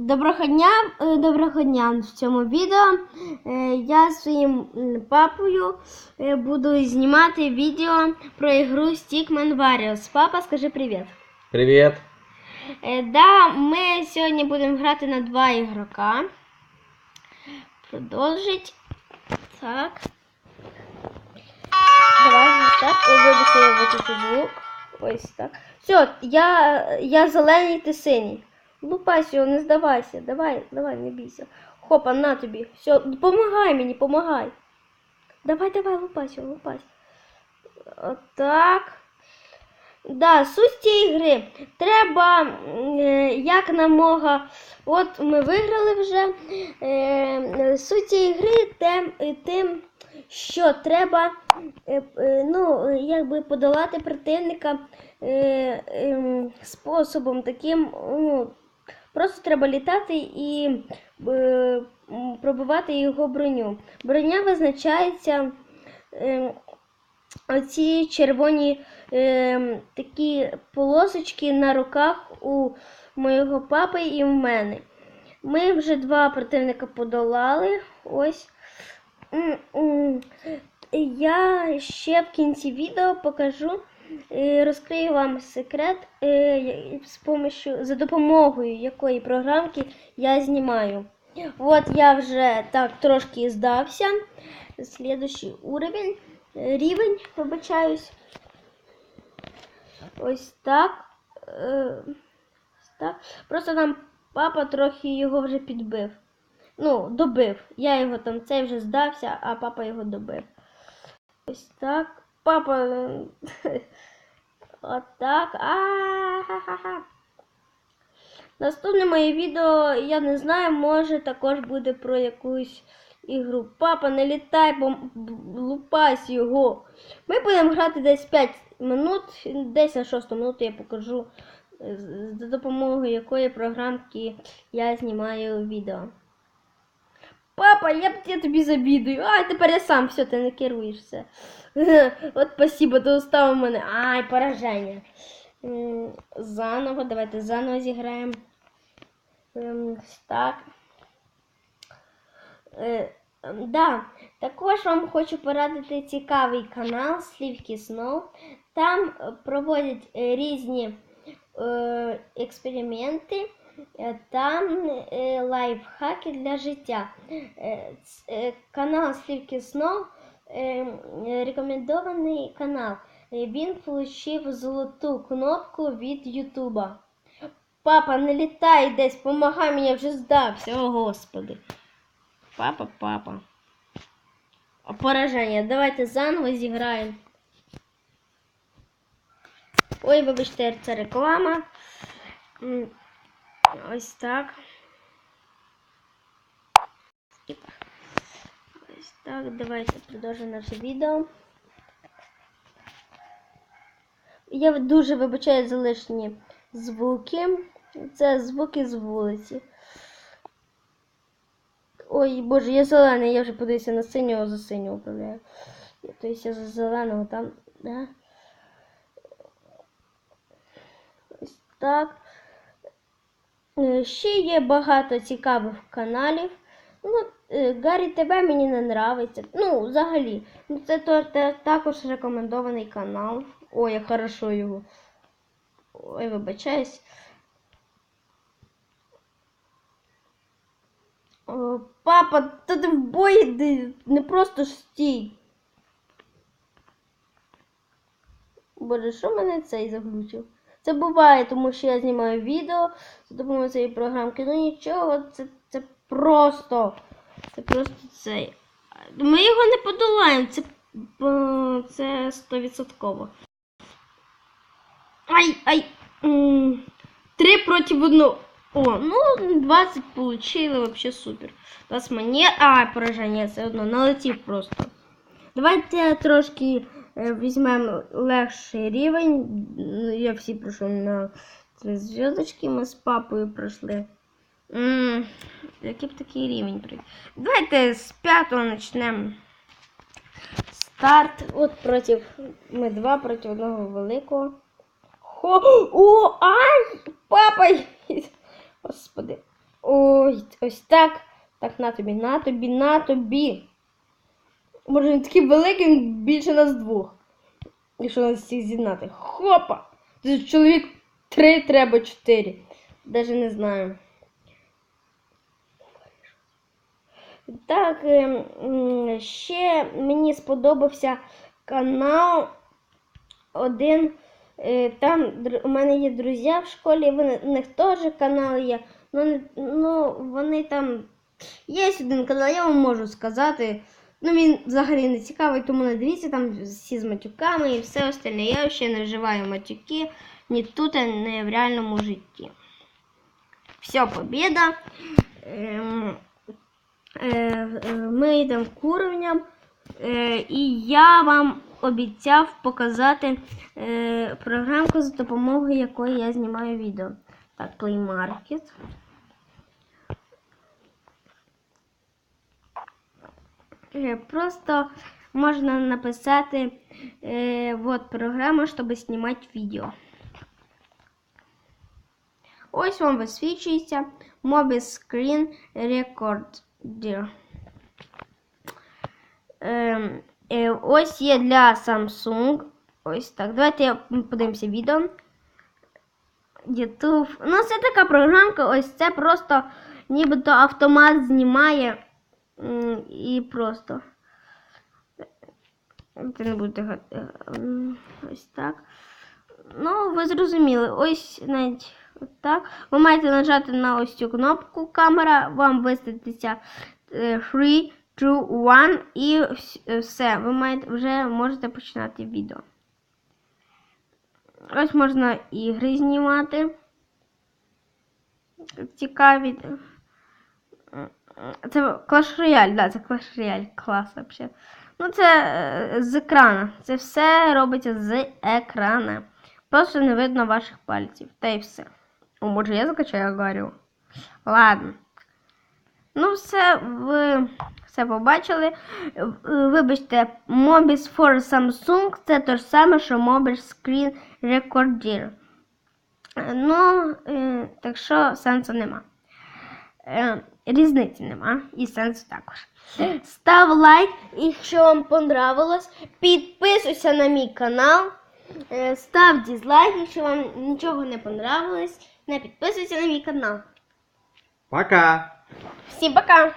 Доброго дня, е, доброго дня. В цьому відео е, я зі своїм папою е, буду знімати відео про ігру Stickman Warriors. Папа, скажи привіт. Привет. Е, Да, ми сьогодні будемо грати на два ігрока. Продовжить. Так. Давай так. Я звук. Ось так. Все, я, я зелений, ти синій. Лупайся, його, не здавайся. Давай, давай, не бійся. Хопа, на тобі. Все, помагай мені, помагай. Давай, давай, лупайся, лупайся. Отак. Да, суть цієї гри. Треба е, як намога. От ми виграли вже. Е, суть цієї гри тем, е, тим, що треба е, е, ну, якби подолати противника е, ем, способом таким. Ну, просто треба літати і е, пробивати його броню. Броня визначається. Е, оці червоні е, такі полосочки на руках у моєго папи і в мене. Ми вже два противника подолали. Ось. Я ще в кінці відео покажу, розкрию вам секрет, е, з помощью, за допомогою якої програмки я знімаю. От я вже так трошки здався. Слідуючий уровень. Е, Рівень, вибачаюсь. Ось так. Е, ось так. Просто нам папа трохи його вже підбив. Ну, добив. Я його там цей вже здався, а папа його добив. Ось так. Папа. е, Отак. А-ха-ха-ха. Наступне моє відео, я не знаю, може також буде про якусь ігру. Папа, не літай, бо лупась його. Ми будемо грати десь 5 минут, десь на 6 минуту я покажу, е, за допомогою якої програмки я знімаю відео. Папа, я, б- я тобі завідую. А, тепер я сам все, ти не керуєшся. От спасибо, ти оставив мене. Ай, пораження. Заново, давайте заново зіграємо. Ем, Так. Е, да. Також вам хочу порадити цікавий канал Слівки Snow. Там проводять е, різні е, експерименти, там е, лайфхаки для життя. Е, е, канал Слівки е, е, рекомендований канал. Е, Він отримав золоту кнопку від Ютуба. Папа, не літай десь, помагай мені, я вже здався, о господи. Папа, папа. Пораження. Давайте заново зіграємо. Ой, вибачте, це реклама. Ось так. Ось так, давайте продовжимо наше відео. Я дуже вибачаю за лишні звуки. Це звуки з вулиці. Ой, боже, я зелений, я вже подивився на синього, за синього управляю. Тобто я за зеленого там, да? Ось так. Е, Ще є багато цікавих каналів. Ну, е, Гаррі ТВ мені не нравиться. Ну, взагалі. Це також рекомендований канал. Ой, як хорошо його. Ой, вибачаюсь. О, папа, та ти в бой йди, не просто ж стій. Боже, що мене цей заглючив? Це буває, тому що я знімаю відео за допомогою цієї програмки. Ну нічого, це, це просто. Це просто цей. Ми його не подолаємо, це, е, це 100%. Ай, ай. Три проти одного. О, ну 20 получили, вообще супер. 20 монет. А, пораження, все одно, налетів просто. Давайте трошки візьмемо легший рівень. Я всі пройшов на три зв'язочки, ми з папою пройшли. Який б такий рівень прийти. Давайте з п'ятого почнемо. Старт. От проти. Ми два проти одного великого. Хо! О, ай! Папа! Господи. Ой, ось так. Так, на тобі, на тобі, на тобі. Може він такий великий, він більше нас двох. Якщо нас всіх з'єднати. Хопа! Тут чоловік три треба чотири. Даже не знаю. Так, ем, ще мені сподобався канал один. е, Там у мене є друзі в школі, вони, у них теж канал є. Ну, ну вони там. Є один канал, я вам можу сказати. Ну, він взагалі не цікавий, тому не дивіться, там всі з матюками і все остальне. Я ще не вживаю матюки ні тут, ні в реальному житті. Все, побіда. Ем, е, е, ми йдемо куренням. Е, і я вам обіцяв показати програмку, за допомогою якої я знімаю відео. Так, Play Market. Просто можна написати е, вот програма, щоб знімати відео. Ось вам висвічується Mobile Screen Recorder. Ем, е, ось є для Samsung. Ось так. Давайте подивимося відео. YouTube. Ну, це така програмка, ось це просто нібито автомат знімає і просто. Це не буде е, ось так. Ну, ви зрозуміли, ось навіть так. Ви маєте нажати на ось цю кнопку камера, вам висвітиться 3, 2, 1 і е, все. Ви маєте, вже можете починати відео. Ось можна ігри знімати. Цікаві. Це Clash Royale, да, це Clash Royale, клас вообще. Ну, це е, з екрана. Це все робиться з екрана. Просто не видно ваших пальців. Та й все. О, може я закачаю говорю. Ладно. Ну, все, ви все побачили. Е, Вибачте, Mobis for Samsung це те ж саме, що Mobile Screen Recorder. Е, Ну, е, так що сенсу нема. Різниці нема і сенсу також. Став лайк, якщо вам понравилось. Підписуйся на мій канал. Е, Став дизлайк, якщо вам нічого не понравилось. Не підписуйся на мій канал. Пока! Всім пока!